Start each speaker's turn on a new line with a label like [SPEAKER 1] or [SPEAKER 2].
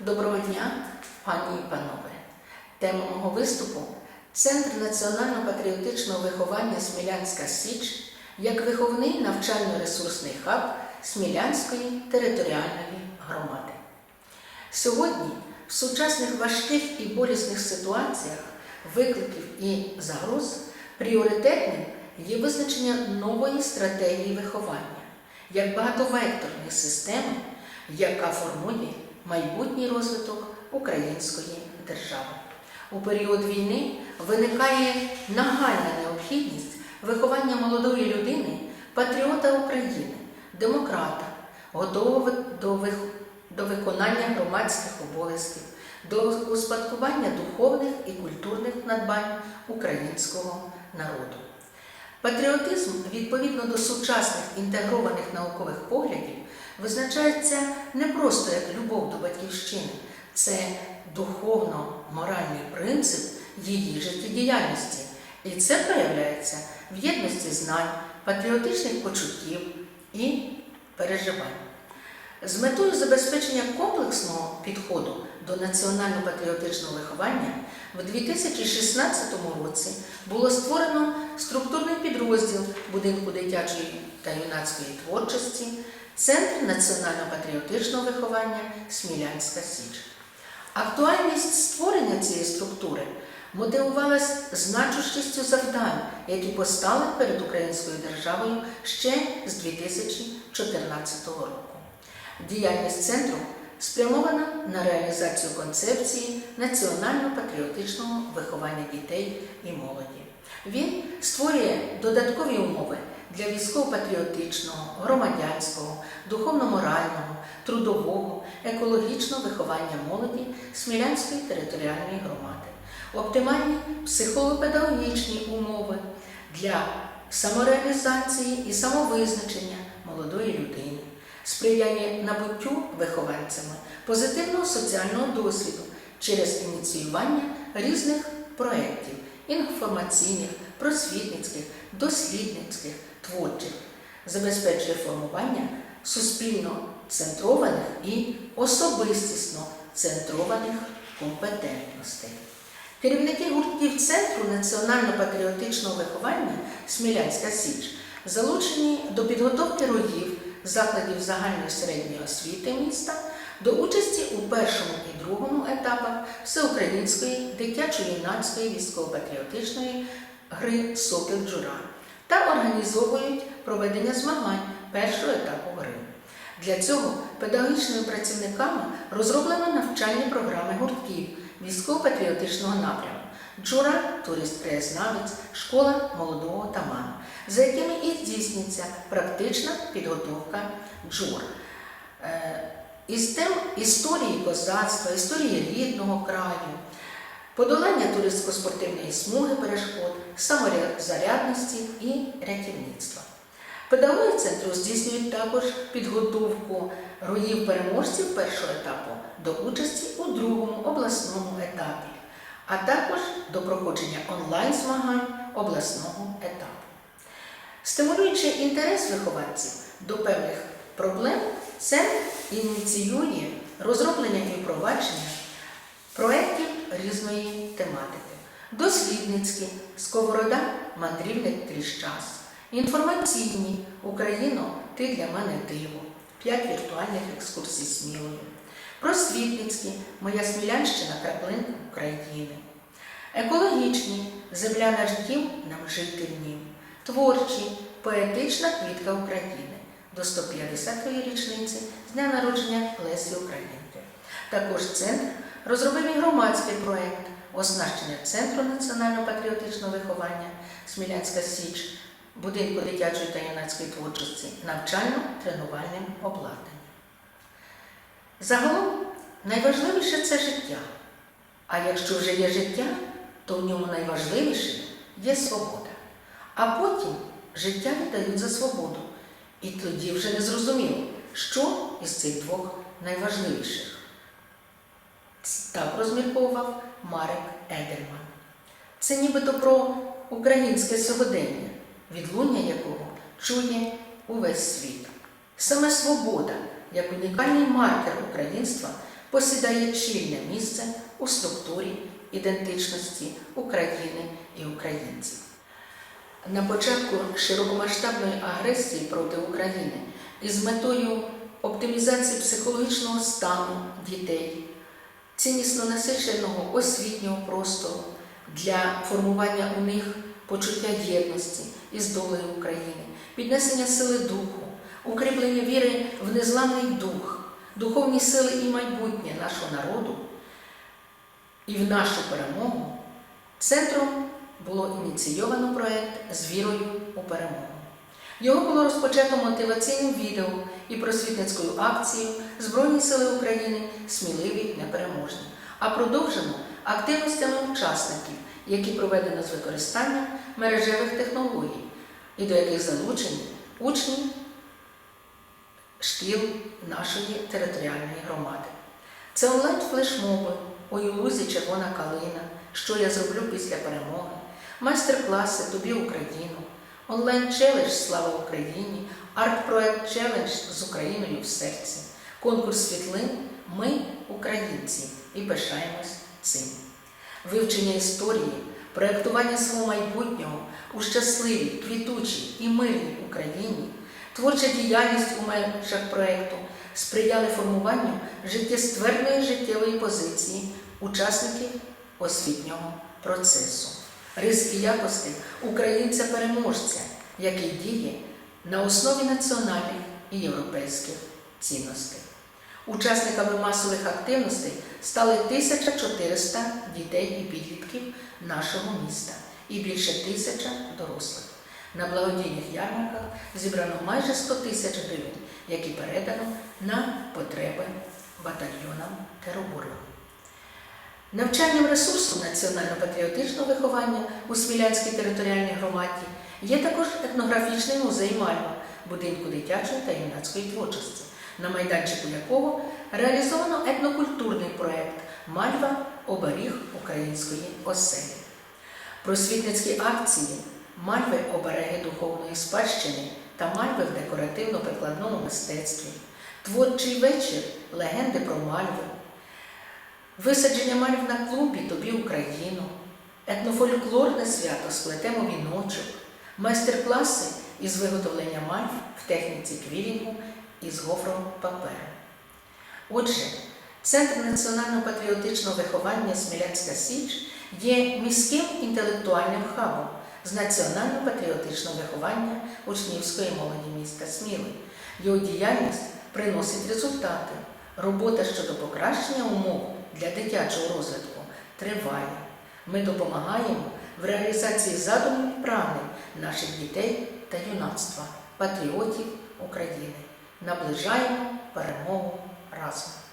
[SPEAKER 1] Доброго дня, пані і панове. Тема мого виступу Центр національно-патріотичного виховання Смілянська Січ як виховний навчально-ресурсний хаб Смілянської територіальної громади. Сьогодні в сучасних важких і болісних ситуаціях викликів і загроз пріоритетним є визначення нової стратегії виховання як багатовекторної системи, яка формує майбутній розвиток української держави. У період війни виникає нагальна необхідність виховання молодої людини, патріота України, демократа, готового до, виконання громадських обов'язків, до успадкування духовних і культурних надбань українського народу. Патріотизм відповідно до сучасних інтегрованих наукових поглядів визначається не просто як любов до батьківщини, це духовно-моральний принцип її життєдіяльності. І це проявляється в єдності знань, патріотичних почуттів і переживань. З метою забезпечення комплексного підходу до національно-патріотичного виховання в 2016 році було створено структурний підрозділ будинку дитячої та юнацької творчості Центр національно-патріотичного виховання Смілянська Січ. Актуальність створення цієї структури мотивувалась значущістю завдань, які постали перед українською державою ще з 2014 року. Діяльність центру спрямована на реалізацію концепції національно-патріотичного виховання дітей і молоді. Він створює додаткові умови для військово-патріотичного, громадянського, духовно-морального, трудового, екологічного виховання молоді Смілянської територіальної громади, оптимальні психолого-педагогічні умови для самореалізації і самовизначення молодої людини, сприяє набуттю вихованцями позитивного соціального досвіду через ініціювання різних проєктів інформаційних, просвітницьких, дослідницьких, творчих, забезпечує формування суспільно центрованих і особистісно центрованих компетентностей. Керівники гуртків Центру національно-патріотичного виховання Смілянська Січ залучені до підготовки роїв закладів загальної середньої освіти міста до участі у першому і другому етапах всеукраїнської дитячо-юнацької військово-патріотичної гри Сокіл Джура та організовують проведення змагань першого етапу гри. Для цього педагогічними працівниками розроблено навчальні програми гуртків військово-патріотичного напряму Джура, турист-краєзнавець, школа молодого таману, за якими і здійснюється практична підготовка джур. Е, Із тем історії козацтва, історії рідного краю, подолання туристсько-спортивної смуги перешкод, самозарядності і рятівництва. Педагоги центру здійснюють також підготовку роїв переможців першого етапу до участі у другому обласному етапі, а також до проходження онлайн-змагань обласного етапу. Стимулюючи інтерес вихованців до певних проблем, це ініціює розроблення і впровадження проєктів різної тематики. Дослідницькі Сковорода, мандрівник крізь час, інформаційні Україно, ти для мене диво, п'ять віртуальних екскурсій Смілою, просвітницькі Моя Смілянщина краплинка України, екологічні Земля наш дім, нам жити в нім, творчі Поетична квітка України до 150-ї річниці з дня народження Лесі Українки. Також центр розробив і громадський проєкт оснащення Центру національно-патріотичного виховання Смілянська Січ, будинку дитячої та юнацької творчості, навчально-тренувальним обладнанням. Загалом найважливіше це життя. А якщо вже є життя, то в ньому найважливіше є свобода. А потім життя віддають за свободу. І тоді вже не зрозуміло, що із цих двох найважливіших. Так розмірковував Марек Едельман. Це нібито про українське сьогодення, відлуння якого чує увесь світ. Саме свобода, як унікальний маркер українства, посідає чільне місце у структурі ідентичності України і українців. На початку широкомасштабної агресії проти України із метою оптимізації психологічного стану дітей, ціннісно насиченого освітнього простору для формування у них почуття єдності із долею України, піднесення сили духу, укріплення віри в незламний дух, духовні сили і майбутнє нашого народу і в нашу перемогу, центром було ініційовано проект з вірою у перемогу. Його було розпочато мотиваційним відео і просвітницькою акцією Збройні Сили України сміливі непереможні, а продовжено активностями учасників, які проведено з використанням мережевих технологій, і до яких залучені учні шкіл нашої територіальної громади. Це онлайн-флешмоби у Юлузі Червона калина, що я зроблю після перемоги, майстер-класи Тобі Україну, онлайн-челендж Слава Україні, арт-проект челендж з Україною в серці, конкурс світлин Ми українці і пишаємось цим. Вивчення історії, проєктування свого майбутнього у щасливій, квітучій і мирній Україні, творча діяльність у межах проєкту сприяли формуванню життєстверної життєвої позиції учасників освітнього процесу, рис якості українця-переможця, який діє на основі національних і європейських цінностей. Учасниками масових активностей стали 1400 дітей і підлітків нашого міста і більше тисяча дорослих. На благодійних ярмарках зібрано майже 100 тисяч гривень, які передано на потреби батальйонам тероборони. Навчальним ресурсом національно-патріотичного виховання у Смілянській територіальній громаді є також етнографічний музей Мальва, будинку дитячої та юнацької творчості, на майданчику якого реалізовано етнокультурний проєкт Мальва оберіг української оселі. Просвітницькі акції Мальви обереги духовної спадщини та Мальви в декоративно-прикладному мистецтві, творчий вечір легенди про Мальви, висадження Мальв на клубі Тобі Україну, етнофольклорне свято Сплетемо віночок, майстер-класи із виготовлення мальв в техніці квілінгу із гофром паперу. Отже, Центр національно-патріотичного виховання Смілянська Січ є міським інтелектуальним хабом з національно-патріотичного виховання учнівської молоді міста Сміли. Його діяльність приносить результати. Робота щодо покращення умов для дитячого розвитку триває. Ми допомагаємо в реалізації задумів прагнень наших дітей та юнацтва, патріотів України. Наближаємо перемогу разом.